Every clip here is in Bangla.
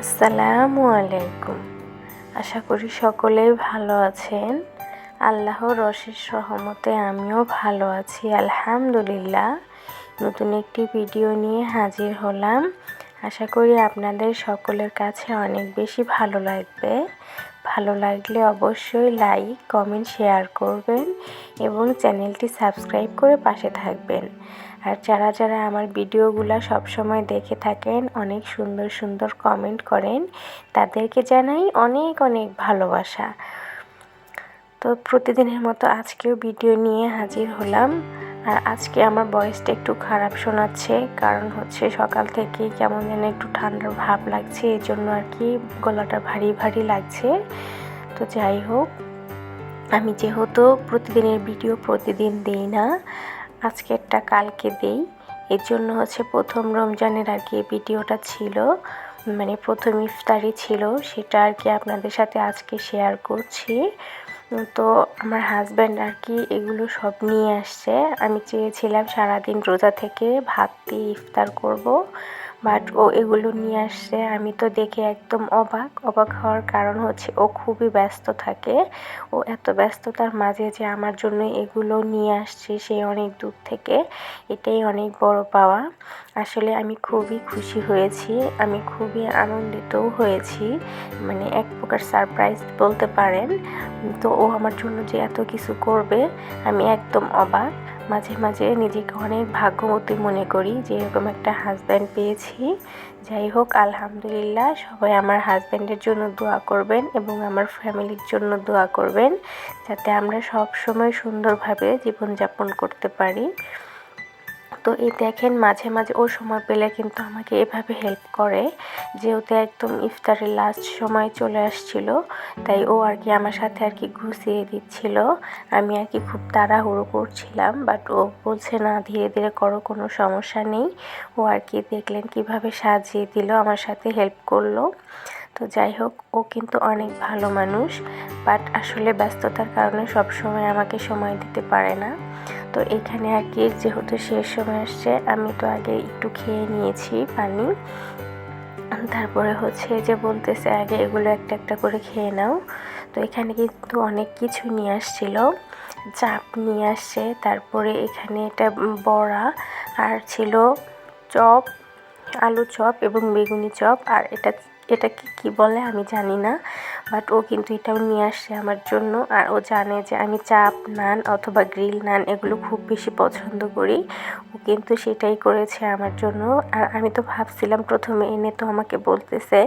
আসসালামু আলাইকুম। আশা করি সকলেই ভালো আছেন। আল্লাহর অশেষ সহমতে আমিও ভালো আছি, আলহামদুলিল্লাহ। নতুন একটি ভিডিও নিয়ে হাজির হলাম। আশা করি আপনাদের সকলের কাছে অনেক বেশি ভালো লাগবে। ভালো লাগলে অবশ্যই লাইক, কমেন্ট, শেয়ার করবেন এবং চ্যানেলটি সাবস্ক্রাইব করে পাশে থাকবেন। আর যারা যারা আমার ভিডিওগুলো সবসময় দেখে থাকেন, অনেক সুন্দর সুন্দর কমেন্ট করেন, তাদেরকে জানাই অনেক অনেক ভালোবাসা। তো প্রতিদিনের মতো আজকেও ভিডিও নিয়ে হাজির হলাম। আর আজকে আমার বয়সটা একটু খারাপ শোনাচ্ছে, কারণ হচ্ছে সকাল থেকে কেমন যেন একটু ঠান্ডার ভাব লাগছে, এই জন্য আর কি গলাটা ভারী ভারী লাগছে। তো যাই হোক, আমি যেহেতু প্রতিদিনের ভিডিও প্রতিদিন দিই না আজকেরটা কালকে দেই। এর জন্য হচ্ছে প্রথম রমজানের আর কি ভিডিওটা ছিল মানে প্রথম ইফতারি ছিল, সেটা আর কি আপনাদের সাথে আজকে শেয়ার করছি। তো আমার হাজব্যান্ড আর কি এগুলো সব নিয়ে আসছে। আমি চেয়েছিলাম সারাদিন রোজা থেকে ভাত দিয়ে ইফতার করব। বাট ও এগুলো নিয়ে আসছে। আমি তো দেখে একদম অবাক। অবাক হওয়ার কারণ হচ্ছে ও খুবই ব্যস্ত থাকে। ও এত ব্যস্ততার মাঝে যে আমার জন্য এগুলো নিয়ে আসছে সে অনেক দূর থেকে। এটাই অনেক বড় পাওয়া। আসলে আমি খুবই খুশি হয়েছি। আমি খুবই আনন্দিতও হয়েছি। মানে এক প্রকার সারপ্রাইজ বলতে পারেন। তো ও আমার জন্য যে এত কিছু করবে, আমি একদম অবাক। মাঝে মাঝে নিজেকে অনেক ভাগ্যবতী মনে করি যে এরকম একটা হাজব্যান্ড পেয়েছি। যাই হোক, আলহামদুলিল্লাহ, সবাই আমার হাজব্যান্ডের জন্য দোয়া করবেন এবং আমার ফ্যামিলির জন্য দোয়া করবেন, যাতে আমরা সব সময় সুন্দরভাবে জীবনযাপন করতে পারি। তো এই দেখেন মাঝে মাঝে ও সময় পেলে কিন্তু আমাকে এভাবে হেল্প করে। যেহেতু একদম ইফতারের লাস্ট সময় চলে আসছিল, তাই ও আর কি আমার সাথে আর কি ঘুষিয়ে দিচ্ছিল। আমি আর কি খুব তাড়াহুড়ো করছিলাম বাট ও বলছে, না, ধীরে ধীরে করো, কোনো সমস্যা নেই। ও আর কি দেখলেন কীভাবে সাজিয়ে দিল, আমার সাথে হেল্প করল। তো যাই হোক, ও কিন্তু অনেক ভালো মানুষ বাট আসলে ব্যস্ততার কারণে সব সময় আমাকে সময় দিতে পারে না। তো এখানে আর কি, যেহেতু শেষ সময় আসছে, আমি তো আগে একটু খেয়ে নিয়েছি পানি। তারপরে হচ্ছে যে বলতেছে, আগে এগুলো একটা একটা করে খেয়ে নাও। তো এখানে কিন্তু অনেক কিছু নিয়ে আসছিল। চাপ নিয়ে আসছে, তারপরে এখানে এটা বড়া, আর ছিল চপ, আলু চপ এবং বেগুনি চপ, আর এটা এটাকে কি বলে আমি জানি না বাট ও কিন্তু এটাও নিয়ে আসছে আমার জন্য। আর ও জানে যে আমি চাপ, নান অথবা গ্রিল নান এগুলো খুব বেশি পছন্দ করি। ও কিন্তু সেটাই করেছে আমার জন্য। আর আমি তো ভাবছিলাম প্রথমে এনে তো আমাকে বলতেছে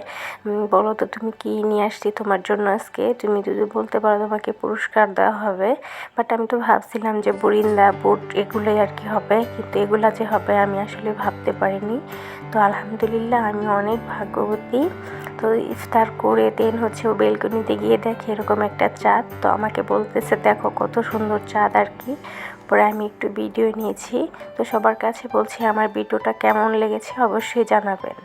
বলো তো তুমি কি নিয়ে আসছি তোমার জন্য আজকে? তুমি যদি বলতে পারো তোমাকে পুরস্কার দেওয়া হবে। বাট আমি তো ভাবছিলাম যে বুরিন্দা, বুট এগুলোই আর কি হবে, কিন্তু এগুলা যে হবে আমি আসলে ভাবতে পারিনি। তো আলহামদুলিল্লাহ আমি অনেক ভাগ্যবতী। তো ইফতার করে দেন হচ্ছে ও বেলকনিতে গিয়ে দেখে এরকম একটা চাঁদ। তো আমাকে বলতেছে, দেখো কত সুন্দর চাঁদ আর কি। পরে আমি একটু ভিডিও নিয়েছি। তো সবার কাছে বলছি, আমার ভিডিওটা কেমন লেগেছে অবশ্যই জানাবেন।